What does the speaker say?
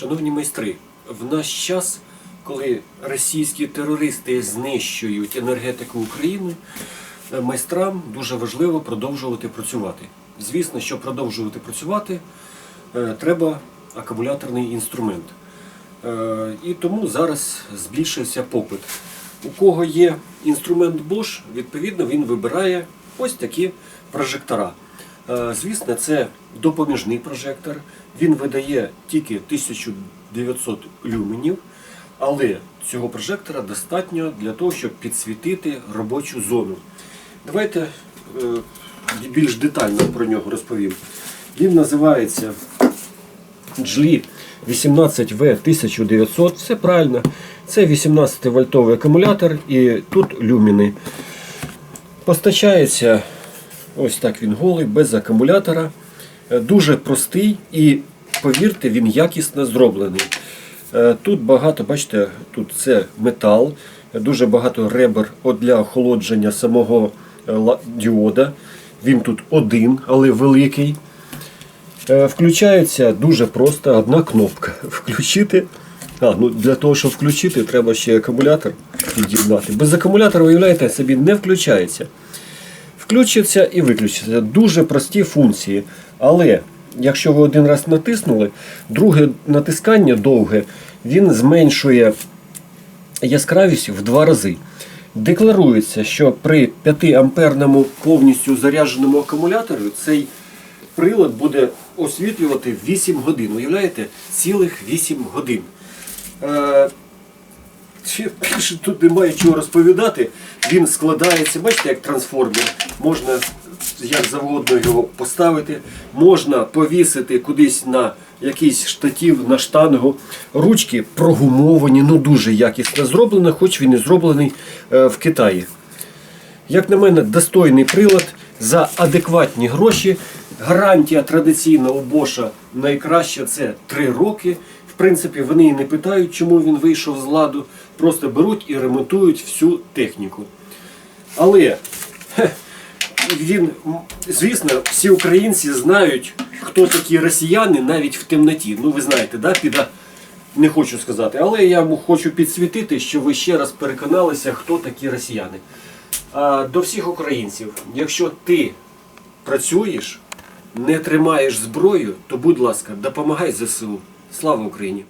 Шановні майстри, в наш час, коли російські терористи знищують енергетику України, е, майстрам дуже важливо продовжувати працювати. Звісно, щоб продовжувати працювати, е, треба акумуляторний інструмент. Е, І тому зараз збільшився попит. У кого є інструмент Bosch, відповідно він вибирає ось такі прожектора. Е, Звісно, це допоміжний прожектор. Він видає тільки 1900 люменів, але цього прожектора достатньо для того, щоб підсвітити робочу зону. Давайте е, більш детально про нього розповім. Він називається GLI 18V1900, все правильно. Це 18 вольтовий акумулятор і тут люміни. Постачається ось так він голий, без акумулятора. Е, Дуже простий і, повірте, він якісно зроблений. Е, Тут багато, бачите, тут це метал, дуже багато ребер для охолодження самого е, діода. Він тут один, але великий. Включається дуже просто одна кнопка. Включити. А, ну для того, щоб включити, треба ще акумулятор під'єднати. Без акумулятора, виявляєте, собі не включається. Включиться і виключиться. Дуже прості функції. Але якщо ви один раз натиснули, друге натискання довге, він зменшує яскравість в два рази. Декларується, що при 5 амперному повністю зарядженому акумуляторі цей прилад буде освітлювати 8 годин. Уявляєте? Цілих 8 годин. Ще більше тут немає чого розповідати. Він складається, бачите, як трансформер. Можна як завгодно його поставити, можна повісити кудись на якийсь штатів, на штангу. Ручки прогумовані, ну дуже якісно зроблено, хоч він і зроблений е, в Китаї. Як на мене, достойний прилад за адекватні гроші. Гарантія традиційна у Боша найкраща це 3 роки. Принципі, вони і не питають, чому він вийшов з ладу. Просто беруть і ремонтують всю техніку. Але він, звісно, всі українці знають, хто такі росіяни навіть в темноті. Ну, ви знаєте, да, піда. Не хочу сказати, але я хочу підсвітити, що ви ще раз переконалися, хто такі росіяни. А, до всіх українців, якщо ти працюєш, не тримаєш зброю, то будь ласка, допомагай ЗСУ. Слава Україні!